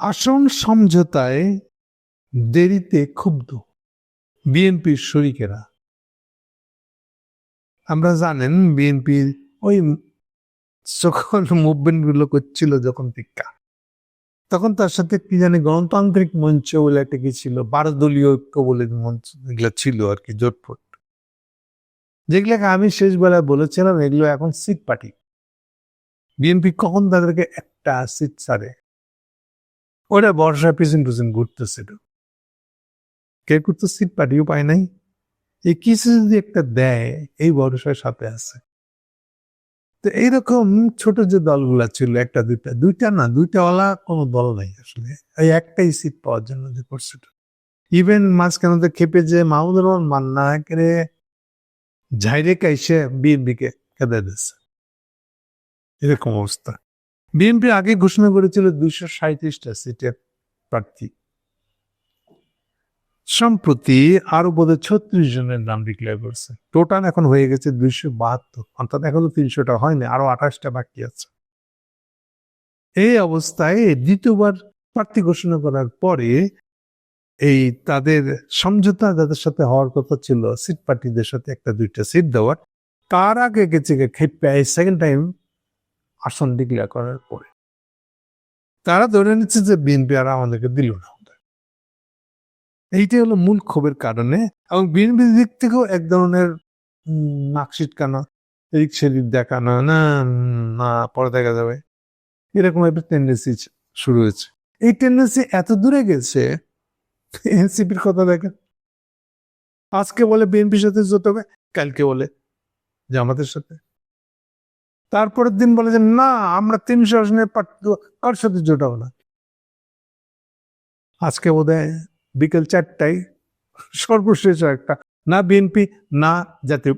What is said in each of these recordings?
আসন সমঝোতায় দেরিতে ক্ষুব্ধ বিএনপির শরিকেরা। আমরা জানেন বিএনপির ওই সকল মুভমেন্টগুলো করছিল যখন টিকা তখন তার সাথে কি জানি গণতান্ত্রিক মঞ্চ বলে একটা কি ছিল বারো দলীয় ঐক্য বলে মঞ্চ এগুলো ছিল আর কি জোটফোট। যেগুলোকে আমি শেষ বেলায় বলেছিলাম, এগুলো এখন সিট পার্টি। বিএনপি কখন তাদেরকে একটা সিট ছাড়ে? ওটা বর্ষা পিছন পিছন ঘুরতেছিল। কে করতো সিট পার্টিও পায় নাই। এই কিছু যদি একটা দেয়, এই বর্ষার সাথে আছে। তো এইরকম ছোট যে দলগুলা ছিল, একটা, দুইটা দুইটা না দুইটা ওলা কোনো দল নাই আসলে। এই একটাই সিট পাওয়ার জন্য যে করছিল। ইভেন মাঝখানে খেপে যে মাহমুদুর রহমান মান্না একেবারে ঝাইরে কাইসে বিএনপিকে কেঁদে দিচ্ছে এরকম অবস্থা। বিএনপি আগে ঘোষণা করেছিল দুইশো সাঁত্রিশটা সিটের প্রার্থী। সম্প্রতি আরও বোধহয় ছত্রিশ জনের নাম ডিক্লেয়ার করছে। টোটাল এখন হয়ে গেছে দুইশো বাহাত্তর, অর্থাৎ এখনও তিনশোটা হয়নি আরও আঠাশটা বাকি আছে। এই অবস্থায় দ্বিতীয়বার প্রার্থী ঘোষণা করার পরে এই তাদের সমঝোতা যাদের সাথে হওয়ার কথা ছিল, সিট পার্টিদের সাথে একটা দুইটা সিট দেওয়ার। তার আগে গেছে সেকেন্ড টাইম আসন ডিক্লেয়ার করার পরে। তারা ধরে নিচ্ছে যে বিএনপি আর আমাদেরকে দিল না। এইটাই হলো মূল ক্ষোভের কারণে এবং বিএনপির দিক থেকেও এক ধরনের নাক সিটকানো এদিক সেদিক দেখানো, না না, পরে দেখা যাবে। এরকম একটা টেন্ডেন্সি শুরু হয়েছে। এই টেন্ডেন্সি এত দূরে গেছে এনসিপির কথা দেখেন। আজকে বলে বিএনপির সাথে জোট হবে কালকে বলে জামাতের সাথে। তারপরের দিন বলে যে না আমরা তিনশো দেবো, কার সাথে জোটাবো না? আজকে বোধহয় বিকেল চারটায় সর্বশেষ একটা না বিএনপি না জাতীয়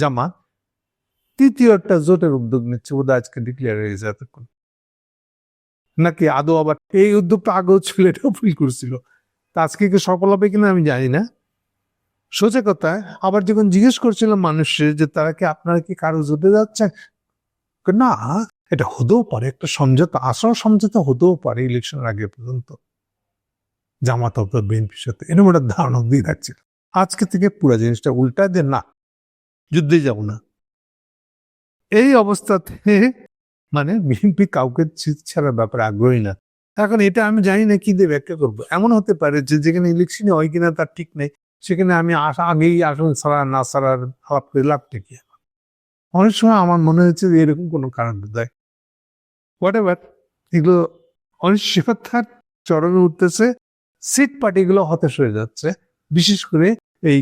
জামাত তৃতীয় একটা জোটের উদ্যোগ নিচ্ছে বোধহয় আজকে ডিক্লেয়ার হয়ে গেছে এতক্ষণ। নাকি আদৌ আবার এই উদ্যোগটা আগেও ছিল এটাও ফিল করছিল। তা আজকে কি সফল হবে কিনা আমি জানি না। সোজা কথা, আবার যখন জিজ্ঞেস করছিলাম মানুষের যে তারা কি আপনারা কি কারও জোটে যাচ্ছে না, এটা হতেও পারে, একটা সমঝোতা, আসল সমঝোতা হতেও পারে ইলেকশনের আগে পর্যন্ত। জামাত অথবা বিএনপির সাথে, এরকম একটা ধারণা দিয়ে রাখছিল আজকে থেকে পুরো জিনিসটা উল্টা দিয়ে না, যুদ্ধে যাব না। এই অবস্থাতে মানে বিএনপি কাউকে ছাড়ার ব্যাপারে আগ্রহী না। এখন এটা আমি জানি না কি দিয়ে ব্যাখ্যা করব। এমন হতে পারে যে যেখানে ইলেকশনে হয় কিনা তার ঠিক নেই। সেখানে আমি আগেই আসন ছাড়া না ছাড়ার আলাপ করে লাভটা কি? অনেক সময় আমার মনে হচ্ছে যে এরকম কোনো কারণ দেয় হোয়াট এভার এগুলো অনিশ্চয়তার চরমে উঠতেছে সিট পার্টিগুলো হতাশ হয়ে যাচ্ছে। বিশেষ করে এই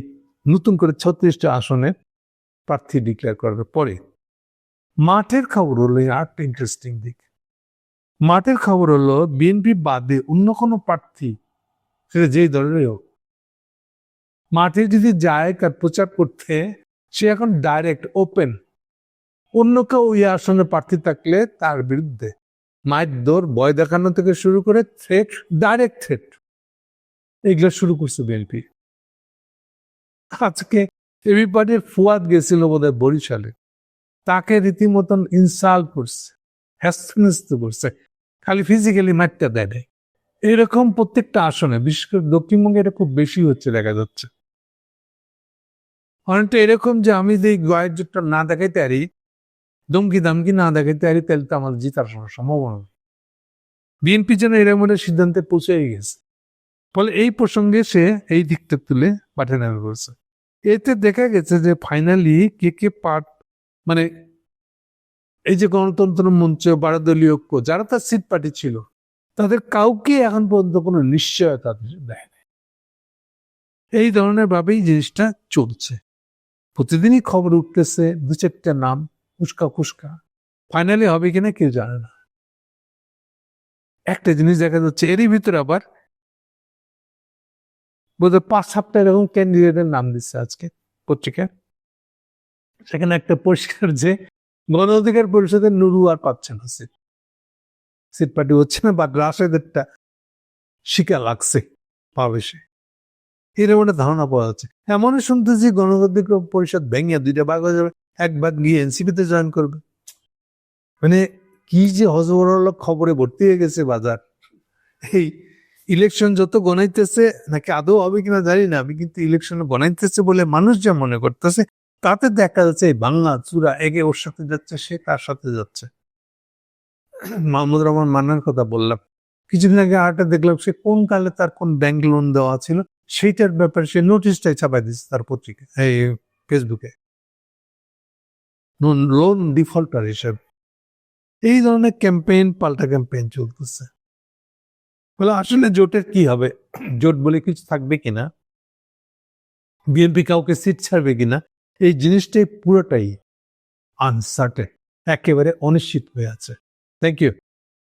নতুন করে ছত্রিশটা আসনে প্রার্থী ডিক্লেয়ার করার পরে। মাঠের খবর হলো আরেকটা ইন্টারেস্টিং দিক। মাঠের খবর হলো, বিএনপি বাদে অন্য কোনো প্রার্থী, সেটা যেই দলেরই হোক মাঠে যদি যায় কার প্রচার করতে, সে এখন ডাইরেক্ট ওপেন অন্য কেউ ওই আসনে প্রার্থী থাকলে তার বিরুদ্ধে। মায়ের দৌড়, ভয় দেখানো থেকে শুরু করে থ্রেট ডাইরেক্ট থ্রেট এগুলো শুরু করছে বিএনপি। আজকে এবিপার্টির ফুয়াদ গেছিল বোধহয় বরিশালে। তাকে রীতিমতন ইনসাল্ট করছে হ্যাসনেস্ত করছে। খালি ফিজিক্যালি মারটা দেয়। এরকম প্রত্যেকটা আসনে, বিশেষ করে দক্ষিণবঙ্গে এটা খুব বেশি হচ্ছে, দেখা যাচ্ছে। অনেকটা এরকম যে আমি যদি গয়ের জোটটা না দেখাইতে পারি দমকি দামকি না দেখাইতে পারি, তাহলে তো আমার জিতার সম্ভাবনা বিএনপি যেন এরকম একটা সিদ্ধান্তে পৌঁছে গেছে। ফলে এই প্রসঙ্গে সে এই দিকটা তুলে পাঠে নেমে পড়ছে এতে দেখা গেছে যে ফাইনালি কে কে পার্ট মানে এই যে গণতন্ত্র মঞ্চ, বারোদলীয় ঐক্য, যারা তার সিট পার্টি ছিল, তাদের কাউকে এখন পর্যন্ত কোনো নিশ্চয়তা দেয় এই ধরনের ভাবেই জিনিসটা চলছে। প্রতিদিনই খবর উঠতেছে, দু চারটা নাম, ফুসকা ফুসকা। ফাইনালি হবে কিনা কেউ জানে না। একটা জিনিস দেখা যাচ্ছে, এরই ভিতরে আবার বোধহয় পাঁচ সাতটা এরকম ক্যান্ডিডেটের নাম দিচ্ছে আজকে পত্রিকায়। সেখানে একটা পরিষ্কার যে গণ অধিকার পরিষদের নুরু আর পাচ্ছে না সিট। সিট পার্টি হচ্ছে না বা রাশেদেরটা শিকা লাগছে পাবে সে এরকম একটা ধারণা পাওয়া যাচ্ছে। এমনই শুনতেছি গণ অধিকার পরিষদ ভেঙে দুইটা ভাগ হয়ে যাবে, এক ভাগ গিয়ে এনসিপিতে জয়েন করবে। মানে কি যে হজবরল খবরে ভর্তি হয়ে গেছে বাজার। এই ইলেকশন যত গনাইতেছে, নাকি আদৌ হবে কিনা জানি না, আমি কিন্তু ইলেকশন গনাইতেছে বলে মানুষ যা মনে করতেছে, তাতে দেখা যাচ্ছে এই বাংলা চূড়া এগে ওর সাথে যাচ্ছে, সে তার সাথে যাচ্ছে। মাহমুদ রহমান মান্নার কথা বললাম। কিছুদিন আগে আরেকটা দেখলাম, সে কোন কালে তার কোন ব্যাংক লোন দেওয়া ছিল সেইটার ব্যাপারে সে নোটিশটাই ছাপাই দিচ্ছে তার পত্রিকা এই ফেসবুকে লোন ডিফল্টার হিসেবে। এই ধরনের ক্যাম্পেইন পাল্টা ক্যাম্পেইন চলতেছে। বলে আসলে জোটের কি হবে? জোট বলে কিছু থাকবে কিনা বিএনপি কাউকে সিট ছাড়বে কিনা এই জিনিসটাই পুরোটাই আনসার্টেন একেবারে অনিশ্চিত হয়ে আছে। Thank you